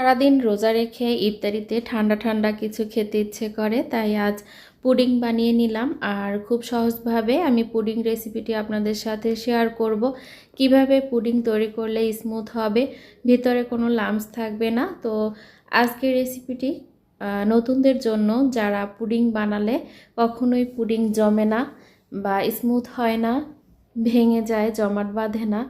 সারাদিন রোজা রেখে ইফতারিতে ঠান্ডা ঠান্ডা কিছু খেতে ইচ্ছে করে, তাই আজ পুডিং বানিয়ে নিলাম। আর খুব সহজভাবে আমি পুডিং রেসিপিটি আপনাদের সাথে শেয়ার করব। কীভাবে পুডিং তৈরি করলে স্মুথ হবে, ভিতরে কোনো লামস থাকবে না। তো আজকের রেসিপিটি নতুনদের জন্য যারা পুডিং বানালে কখনোই পুডিং জমে না বা স্মুথ হয় না, ভেঙে যায়, জমাট বাঁধে না।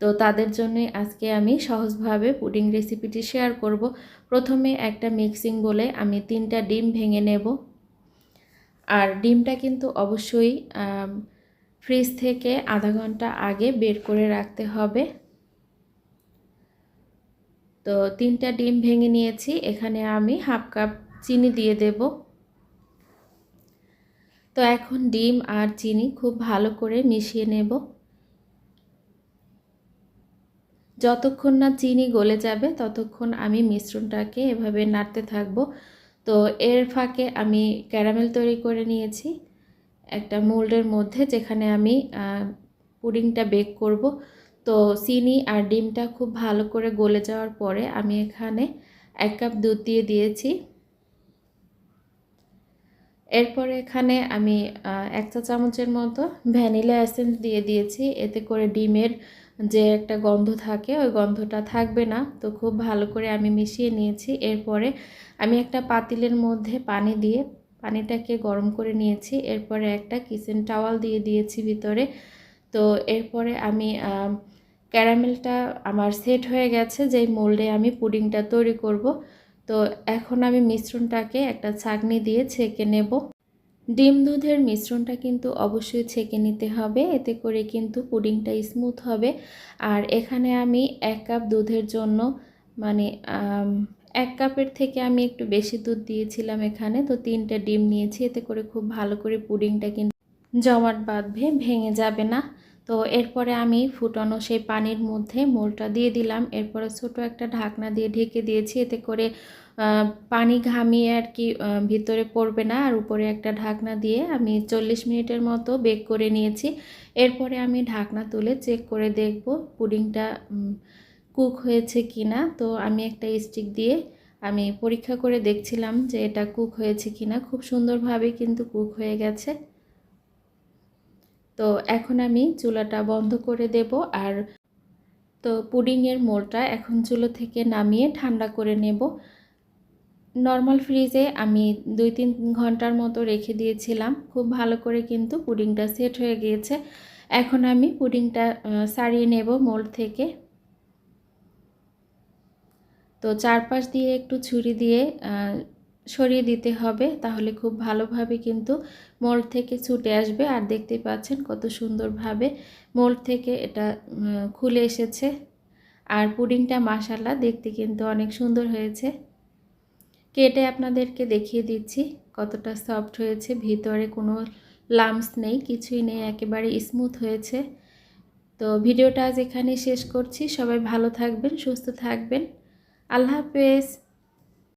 তো তাদের জন্যই আজকে আমি সহজভাবে পুডিং রেসিপিটি শেয়ার করব। প্রথমে একটা মিক্সিং বলে আমি তিনটা ডিম ভেঙে নেব। আর ডিমটা কিন্তু অবশ্যই ফ্রিজ থেকে আধা ঘণ্টা আগে বের করে রাখতে হবে। তো তিনটা ডিম ভেঙে নিয়েছি, এখানে আমি হাফ কাপ চিনি দিয়ে দেব। তো এখন ডিম আর চিনি খুব ভালো করে মিশিয়ে নেব। যতক্ষণ না চিনি গলে যাবে, ততক্ষণ আমি মিশ্রণটাকে এভাবে নাড়তে থাকব। তো এর ফাঁকে আমি ক্যারামেল তৈরি করে নিয়েছি, একটা মোল্ডের মধ্যে যেখানে আমি পুডিংটা বেক করব। তো চিনি আর ডিমটা খুব ভালো করে গলে যাওয়ার পরে আমি এখানে এক কাপ দুধ দিয়ে দিয়েছি। এরপরে এখানে আমি এক চা চামচের মতো ভ্যানিলা এসেন্স দিয়ে দিয়েছি। এতে করে ডিমের যে একটা গন্ধ থাকে, ওই গন্ধটা থাকবে না। তো খুব ভালো করে আমি মিশিয়ে নিয়েছি। এরপরে আমি একটা পাতিলের মধ্যে পানি দিয়ে পানিটাকে গরম করে নিয়েছি। এরপরে একটা কিচেন টাওয়াল দিয়ে দিয়েছি ভিতরে। তো এরপরে আমি ক্যারামেলটা আমার সেট হয়ে গেছে, যেই মোল্ডে আমি পুডিংটা তৈরি করব। তো এখন আমি মিশ্রণটাকে একটা ছাঁকনি দিয়ে ছেঁকে নেব। ডিম দুধের মিশ্রণটা কিন্তু অবশ্যই ছেঁকে নিতে হবে। এতে করে কিন্তু পুডিংটা স্মুথ হবে। আর এখানে আমি এক কাপ দুধের জন্য মানে এক কাপের থেকে আমি একটু বেশি দুধ দিয়েছিলাম এখানে। তো তিনটা ডিম নিয়েছি। এতে করে খুব ভালো করে পুডিংটা কিন্তু জমাট বাঁধবে, ভেঙে যাবে না। তো এরপরে আমি ফুটানো সেই পানির মধ্যে মোলটা দিয়ে দিলাম। এরপরে ছোট একটা ঢাকনা দিয়ে ঢেকে দিয়েছি। এতে করে পানি ঘামিয়ে আর কি ভিতরে পড়বে না। আর উপরে একটা ঢাকনা দিয়ে আমি চল্লিশ মিনিটের মতো বেক করে নিয়েছি। এরপরে আমি ঢাকনা তুলে চেক করে দেখব পুডিংটা কুক হয়েছে কি না। তো আমি একটা স্টিক দিয়ে আমি পরীক্ষা করে দেখছিলাম যে এটা কুক হয়েছে কি না। খুব সুন্দরভাবে কিন্তু কুক হয়ে গেছে। তো এখন আমি চুলাটা বন্ধ করে দেব আর তো পুডিংয়ের মোলটা এখন চুলো থেকে নামিয়ে ঠান্ডা করে নেব। নর্মাল ফ্রিজে আমি দুই তিন ঘণ্টার মতো রেখে দিয়েছিলাম। খুব ভালো করে কিন্তু পুডিংটা সেট হয়ে গিয়েছে। এখন আমি পুডিংটা সারিয়ে নেব মোল্ড থেকে। তো চারপাশ দিয়ে একটু ছুরি দিয়ে সরিয়ে দিতে হবে, তাহলে খুব ভালোভাবে কিন্তু মোল্ড থেকে ছুটে আসবে। আর দেখতে পাচ্ছেন কত সুন্দরভাবে মোল্ড থেকে এটা খুলে এসেছে। আর পুডিংটা মাসাল্লা দেখতে কিন্তু অনেক সুন্দর হয়েছে। কেটে আপনাদেরকে দেখিয়ে দিচ্ছি কতটা সফট হয়েছে। ভিতরে কোনো লামস নেই, কিছুই নেই, একেবারে স্মুথ হয়েছে। তো ভিডিওটা আজ এখানে শেষ করছি। সবাই ভালো থাকবেন, সুস্থ থাকবেন। আল্লাহ হাফেজ।